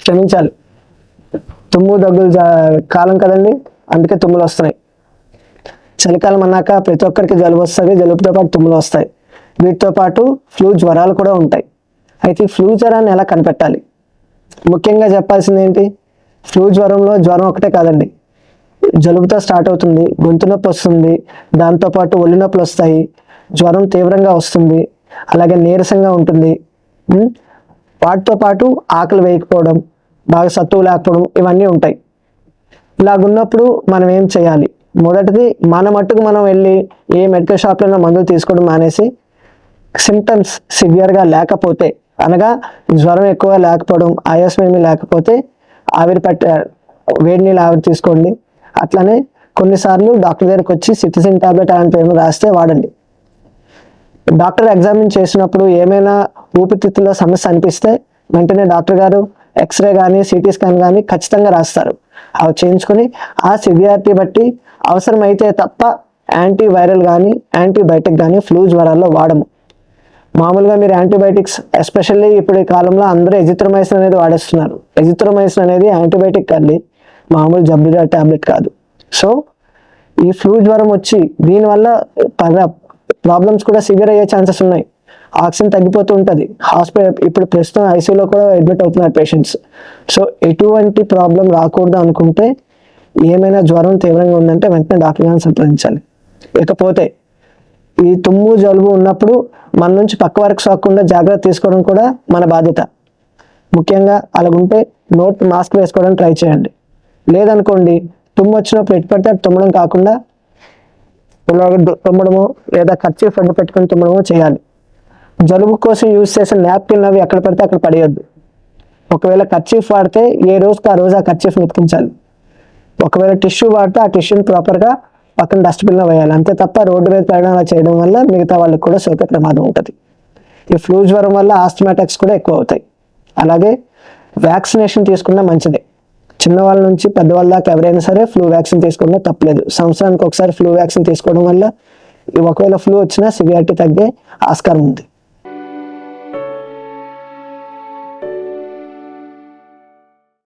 క్షమించాలి. తుమ్ము దగ్గులు కాలం కదండి? అందుకే తుమ్ములు వస్తున్నాయి. చలికాలం అన్నాక ప్రతి ఒక్కరికి జలుబు వస్తుంది జలుబుతో పాటు తుమ్ములు వస్తాయి. వీటితో పాటు ఫ్లూ జ్వరాలు కూడా ఉంటాయి. అయితే ఫ్లూ జ్వరాన్ని ఎలా కనిపెట్టాలి? ముఖ్యంగా చెప్పాల్సింది ఏంటి? ఫ్లూ జ్వరంలో జ్వరం ఒకటే కాదండి. జలుబుతో స్టార్ట్ అవుతుంది గొంతు నొప్పి వస్తుంది దాంతోపాటు ఒళ్ళు నొప్పులు వస్తాయి జ్వరం తీవ్రంగా వస్తుంది అలాగే నీరసంగా ఉంటుంది. వాటితో పాటు ఆకలి వేయకపోవడం బాగా సత్తువు లేకపోవడం ఇవన్నీ ఉంటాయి. ఇలాగున్నప్పుడు మనం ఏం చేయాలి? మొదటిది మన మట్టుకు మనం వెళ్ళి ఏ మెడికల్ షాప్లో మందులు తీసుకోవడం మానేసి సిమ్టమ్స్ సివియర్గా లేకపోతే అనగా జ్వరం ఎక్కువ లేకపోవడం ఆయాసం ఏమీ లేకపోతే ఆవిరి పట్టే వేడి నీళ్ళు ఆవిరి తీసుకోండి. అట్లనే కొన్నిసార్లు డాక్టర్ దగ్గరికి వచ్చి సిటిసిన్ టాబ్లెట్ అలాంటి ఏమైనా రాస్తే వాడండి. డాక్టర్ ఎగ్జామిన్ చేసినప్పుడు ఏమైనా ఊపిరితిత్తుల్లో సమస్య అనిపిస్తే వెంటనే డాక్టర్ గారు ఎక్స్రే కానీ సిటీ స్కాన్ కానీ ఖచ్చితంగా రాస్తారు. అవి చేయించుకొని ఆ సివియారిటీ బట్టి అవసరమైతే తప్ప యాంటీవైరల్ కానీ యాంటీబయాటిక్ కానీ ఫ్లూ జ్వరాల్లో వాడము. మామూలుగా మీరు యాంటీబయాటిక్స్ ఎస్పెషల్లీ ఇప్పుడు ఈ కాలంలో అందరూ ఎజిత్రమైసిన్ అనేది వాడేస్తున్నారు. ఎజిత్రమైసిన్ అనేది యాంటీబయాటిక్ అండి మామూలు జబ్బుల టాబ్లెట్ కాదు. సో ఈ ఫ్లూ జ్వరం వచ్చి దీనివల్ల ప్రాబ్లమ్స్ కూడా సివియర్ అయ్యే ఛాన్సెస్ ఉన్నాయి. ఆక్సిజన్ తగ్గిపోతూ ఉంటుంది. హాస్పిటల్ ఇప్పుడు ప్రస్తుతం ఐసీయూలో కూడా అడ్మిట్ అవుతున్నారు పేషెంట్స్. సో ఎటువంటి ప్రాబ్లం రాకూడదు అనుకుంటే ఏమైనా జ్వరం తీవ్రంగా ఉందంటే వెంటనే డాక్టర్ గారిని సంప్రదించాలి. ఇకపోతే ఈ తుమ్ము జలుబు ఉన్నప్పుడు మన నుంచి పక్క వరకు సోకకుండా జాగ్రత్త తీసుకోవడం కూడా మన బాధ్యత. ముఖ్యంగా అలాగుంటే నోట్ మాస్క్ వేసుకోవడానికి ట్రై చేయండి. లేదనుకోండి తుమ్ము వచ్చినప్పుడు ఎటు పడితే తుమ్మడం కాకుండా ఇలాగ తుమ్మడము లేదా ఖర్చు ఫండ్ పెట్టుకుని తుమ్మడము చేయాలి. జలుబు కోసం యూజ్ చేసిన నాప్కిన్ అవి ఎక్కడ పడితే అక్కడ పడేయద్దు. ఒకవేళ కర్చీఫ్ వాడితే ఏ రోజుకి ఆ రోజు ఆ కర్చీఫ్ ఉతికించాలి ఒకవేళ టిష్యూ వాడితే ఆ టిష్యూని ప్రాపర్గా పక్కన డస్ట్బిన్లో వేయాలి. అంతే తప్ప రోడ్డు మీద పడడం అలా చేయడం వల్ల మిగతా వాళ్ళకి కూడా సోకే ప్రమాదం ఉంటుంది. ఈ ఫ్లూ జ్వరం వల్ల ఆస్టమాటిక్స్ కూడా ఎక్కువ అవుతాయి. అలాగే వ్యాక్సినేషన్ తీసుకున్నా మంచిదే. చిన్నవాళ్ళ నుంచి పెద్దవాళ్ళ దాకా ఎవరైనా సరే ఫ్లూ వ్యాక్సిన్ తీసుకోవడం తప్పలేదు. సంవత్సరానికి ఒకసారి ఫ్లూ వ్యాక్సిన్ తీసుకోవడం వల్ల ఒకవేళ ఫ్లూ వచ్చినా సివియారిటీ తగ్గే ఆస్కారం ఉంది.